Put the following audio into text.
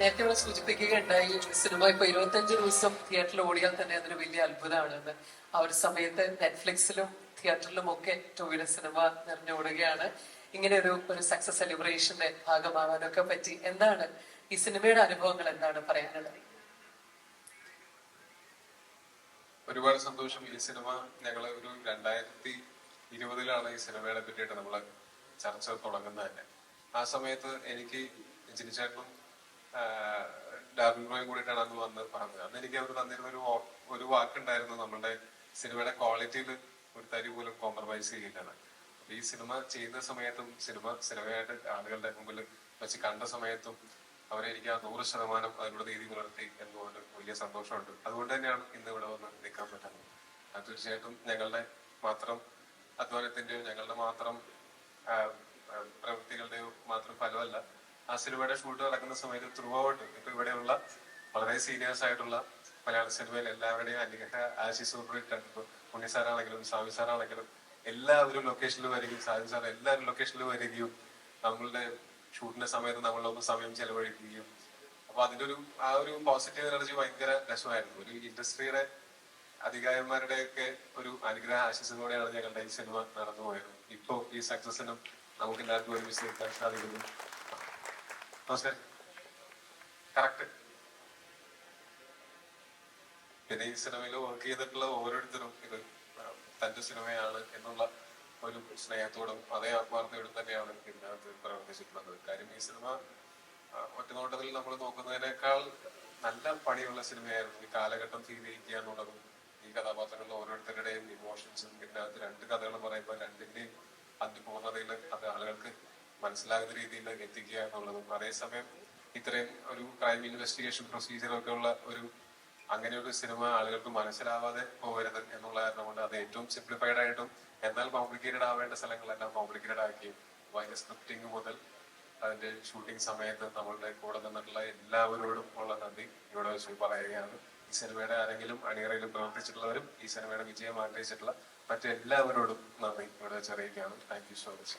നേരത്തെ ഇവിടെ സൂചിപ്പിക്കുകയുണ്ടായി സിനിമ ഇപ്പൊ ഇരുപത്തഞ്ച് ദിവസം തിയേറ്ററിൽ ഓടിയാൽ തന്നെ അതൊരു വലിയ അത്ഭുതമാണെന്ന്. ആ ഒരു സമയത്ത് നെറ്റ്ഫ്ലിക്സിലും തിയേറ്ററിലും ഒക്കെ ടൂയുടെ സിനിമ നിറഞ്ഞോടുകയാണ്. ഇങ്ങനെ ഒരു ഒരു സക്സസ് സെലിബ്രേഷന്റെ ഭാഗമാവാനൊക്കെ പറ്റി. എന്താണ് ഈ സിനിമയുടെ അനുഭവങ്ങൾ എന്താണ് പറയാനുള്ളത്? ഒരുപാട് സന്തോഷം ഈ സിനിമ. ഞങ്ങൾ ഒരു രണ്ടായിരത്തി ഇരുപതിലാണ് ഈ സിനിമയെ പറ്റിയിട്ട് നമ്മൾ ചർച്ച തുടങ്ങുന്നത് തന്നെ. ആ സമയത്ത് എനിക്ക് ജിനിച്ചേട്ടനും ഡാർവിൻ റോയും കൂടിയിട്ടാണ് അന്ന് വന്ന് പറഞ്ഞത്. അന്ന് എനിക്ക് അവർ തന്നിരുന്ന ഒരു ഒരു വാക്കുണ്ടായിരുന്നു നമ്മുടെ സിനിമയുടെ ക്വാളിറ്റിയിൽ ഒരു തരി പോലും കോംപ്രമൈസ് ചെയ്യില്ലാണ് അപ്പൊ ഈ സിനിമ ചെയ്യുന്ന സമയത്തും സിനിമ സിനിമയായിട്ട് ആളുകളുടെ മുമ്പിൽ വെച്ച് കണ്ട സമയത്തും അവരെ എനിക്ക് ആ നൂറ് ശതമാനം അവരുടെ നീതി പുലർത്തി എന്നുകൊണ്ട് വലിയ സന്തോഷമുണ്ട്. അതുകൊണ്ട് തന്നെയാണ് ഇന്ന് ഇവിടെ വന്ന് നിൽക്കാൻ പറ്റുന്നത്. അത് തീർച്ചയായിട്ടും ഞങ്ങളുടെ മാത്രം അധ്വാനത്തിന്റെയോ ഞങ്ങളുടെ മാത്രം പ്രവൃത്തികളുടെയോ മാത്രം ഫലമല്ല. ആ സിനിമയുടെ ഷൂട്ട് നടക്കുന്ന സമയത്ത് ത്രൂ ഔട്ട് ഇപ്പൊ ഇവിടെയുള്ള വളരെ സീനിയേഴ്സ് ആയിട്ടുള്ള മലയാള സിനിമയിൽ എല്ലാവരുടെയും അനുഗ്രഹ ആശിസ് ഇപ്പൊ ഉണ്ണി സാറാണെങ്കിലും സ്വാമി സാറാണെങ്കിലും എല്ലാവരും ലൊക്കേഷനിൽ വരികയും സാജി സാർ എല്ലാവരും ലൊക്കേഷനിൽ വരികയും നമ്മളുടെ ഷൂട്ടിന്റെ സമയത്ത് നമ്മളൊന്ന് സമയം ചെലവഴിക്കുകയും. അപ്പൊ അതിന്റെ ഒരു ആ ഒരു പോസിറ്റീവ് എനർജി ഭയങ്കര രസമായിരുന്നു ഒരു ഇൻഡസ്ട്രിയുടെ അധികാരന്മാരുടെ ഒക്കെ ഒരു അനുഗ്രഹ ആശിസോടെയാണ് ഞങ്ങളുടെ ഈ സിനിമ നടന്നു പോയത് ഇപ്പോ ഈ സക്സസിനും നമുക്ക് എല്ലാവർക്കും ഒരുമിച്ച് നിൽക്കാൻ സാധിക്കുന്നു. നമസ്കാരം. കറക്റ്റ് പിന്നെ ഈ സിനിമയിൽ വർക്ക് ചെയ്തിട്ടുള്ള ഓരോരുത്തരും ഇത് തന്റെ സിനിമയാണ് എന്നുള്ള ഒരു സ്നേഹത്തോടും അതേ ആത്മാർത്ഥയോടും തന്നെയാണ് ഇതിനകത്ത് പ്രവർത്തിച്ചിട്ടുള്ളത്. കാര്യം ഈ സിനിമ ആ, ഒറ്റ നോട്ടത്തിൽ നമ്മൾ നോക്കുന്നതിനേക്കാൾ നല്ല പണിയുള്ള സിനിമയായിരുന്നു ഈ കാലഘട്ടം സ്വീകരിക്കുക എന്നുള്ളതും ഈ കഥാപാത്രങ്ങളിൽ ഓരോരുത്തരുടെയും ഇമോഷൻസും ഇതിനകത്ത് രണ്ട് കഥകൾ പറയുമ്പോൾ രണ്ടിന്റെയും അതിപൂർണതയിൽ അത് ആളുകൾക്ക് മനസ്സിലാകുന്ന രീതിയിൽ എത്തിക്കുക എന്നുള്ളതും അതേസമയം ഇത്രയും ഒരു ക്രൈം ഇൻവെസ്റ്റിഗേഷൻ പ്രൊസീജിയർ ഒക്കെ ഉള്ള ഒരു അങ്ങനെ ഒരു സിനിമ ആളുകൾക്ക് മനസ്സിലാവാതെ പോകരുത് എന്നുള്ള കാരണം കൊണ്ട് അത് ഏറ്റവും സിംപ്ലിഫൈഡ് ആയിട്ടും എന്നാൽ കോംപ്ലിക്കേറ്റഡ് ആവേണ്ട സ്ഥലങ്ങളെല്ലാം കോംപ്ലിക്കേറ്റഡ് ആക്കി അതിന്റെ സ്ക്രിപ്റ്റിംഗ് മുതൽ അതിന്റെ ഷൂട്ടിംഗ് സമയത്ത് നമ്മളുടെ കൂടെ നിന്നിട്ടുള്ള എല്ലാവരോടും ഉള്ള നന്ദി. ഇവിടെ വെച്ച് പറയുകയാണ് ഈ സിനിമയുടെ ആരെങ്കിലും അണിയറയിലും പ്രവർത്തിച്ചിട്ടുള്ളവരും ഈ സിനിമയുടെ വിജയം ആഗ്രഹിച്ചിട്ടുള്ള മറ്റെല്ലാവരോടും നന്ദി. ഇവിടെ വെച്ച് അറിയിക്കുകയാണ്. Thank you so much